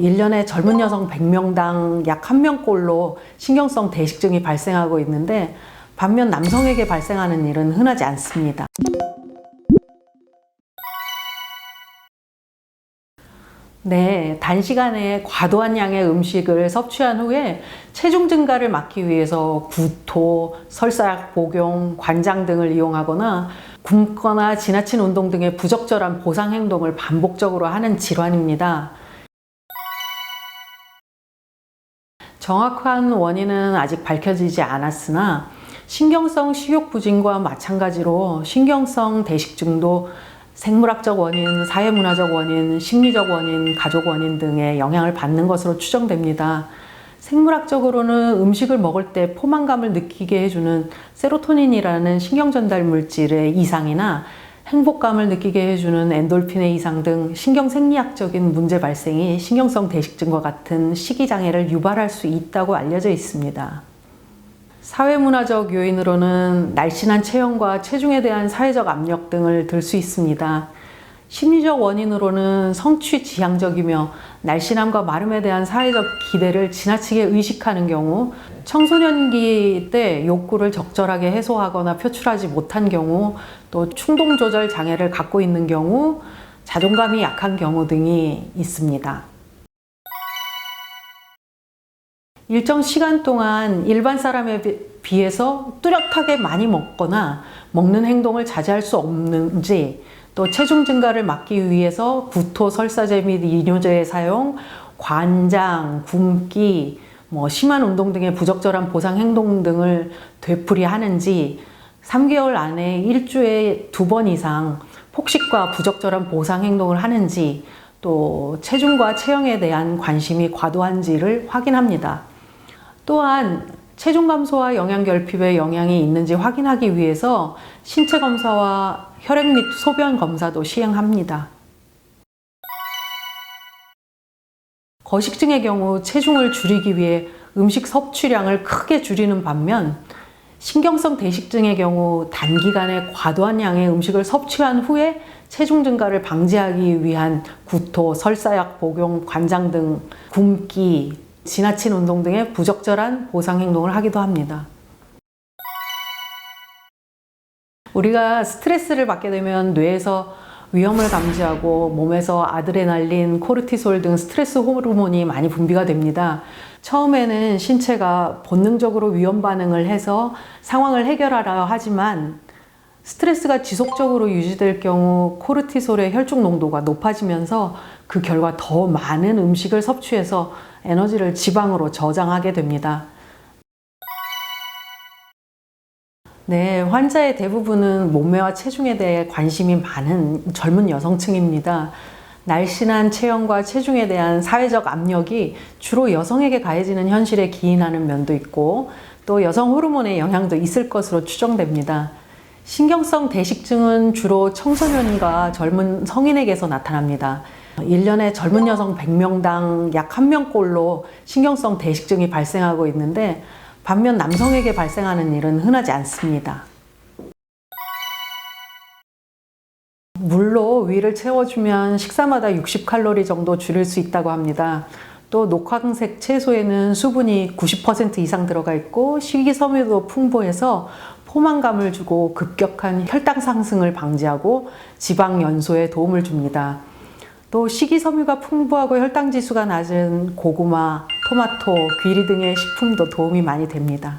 1년에 젊은 여성 100명당 약 1명꼴로 신경성 대식증이 발생하고 있는데 반면 남성에게 발생하는 일은 흔하지 않습니다. 네, 단시간에 과도한 양의 음식을 섭취한 후에 체중 증가를 막기 위해서 구토, 설사약 복용, 관장 등을 이용하거나 굶거나 지나친 운동 등의 부적절한 보상 행동을 반복적으로 하는 질환입니다. 정확한 원인은 아직 밝혀지지 않았으나 신경성 식욕 부진과 마찬가지로 신경성 대식증도 생물학적 원인, 사회문화적 원인, 심리적 원인, 가족 원인 등의 영향을 받는 것으로 추정됩니다. 생물학적으로는 음식을 먹을 때 포만감을 느끼게 해주는 세로토닌이라는 신경전달 물질의 이상이나 행복감을 느끼게 해주는 엔돌핀의 이상 등 신경생리학적인 문제 발생이 신경성 대식증과 같은 식이장애를 유발할 수 있다고 알려져 있습니다. 사회문화적 요인으로는 날씬한 체형과 체중에 대한 사회적 압력 등을 들 수 있습니다. 심리적 원인으로는 성취 지향적이며 날씬함과 마름에 대한 사회적 기대를 지나치게 의식하는 경우, 청소년기 때 욕구를 적절하게 해소하거나 표출하지 못한 경우, 또 충동 조절 장애를 갖고 있는 경우, 자존감이 약한 경우 등이 있습니다. 일정 시간 동안 일반 사람에 비- 비해서 뚜렷하게 많이 먹거나 먹는 행동을 자제할 수 없는지 또 체중 증가를 막기 위해서 구토, 설사제 및 이뇨제의 사용, 관장, 굶기, 뭐 심한 운동 등의 부적절한 보상 행동 등을 되풀이하는지 3개월 안에 일주에 두 번 이상 폭식과 부적절한 보상 행동을 하는지 또 체중과 체형에 대한 관심이 과도한지를 확인합니다. 또한 체중 감소와 영양 결핍에 영향이 있는지 확인하기 위해서 신체 검사와 혈액 및 소변 검사도 시행합니다. 거식증의 경우 체중을 줄이기 위해 음식 섭취량을 크게 줄이는 반면 신경성 대식증의 경우 단기간에 과도한 양의 음식을 섭취한 후에 체중 증가를 방지하기 위한 구토, 설사약 복용, 관장 등 굶기, 지나친 운동 등의 부적절한 보상 행동을 하기도 합니다. 우리가 스트레스를 받게 되면 뇌에서 위험을 감지하고 몸에서 아드레날린, 코르티솔 등 스트레스 호르몬이 많이 분비가 됩니다. 처음에는 신체가 본능적으로 위험 반응을 해서 상황을 해결하려 하지만 스트레스가 지속적으로 유지될 경우 코르티솔의 혈중 농도가 높아지면서 그 결과 더 많은 음식을 섭취해서 에너지를 지방으로 저장하게 됩니다. 네, 환자의 대부분은 몸매와 체중에 대해 관심이 많은 젊은 여성층입니다. 날씬한 체형과 체중에 대한 사회적 압력이 주로 여성에게 가해지는 현실에 기인하는 면도 있고 또 여성 호르몬의 영향도 있을 것으로 추정됩니다. 신경성 대식증은 주로 청소년과 젊은 성인에게서 나타납니다. 1년에 젊은 여성 100명당 약 1명꼴로 신경성 대식증이 발생하고 있는데 반면 남성에게 발생하는 일은 흔하지 않습니다. 물로 위를 채워주면 식사마다 60칼로리 정도 줄일 수 있다고 합니다. 또 녹황색 채소에는 수분이 90% 이상 들어가 있고 식이섬유도 풍부해서 포만감을 주고 급격한 혈당 상승을 방지하고 지방 연소에 도움을 줍니다. 또 식이섬유가 풍부하고 혈당 지수가 낮은 고구마, 토마토, 귀리 등의 식품도 도움이 많이 됩니다.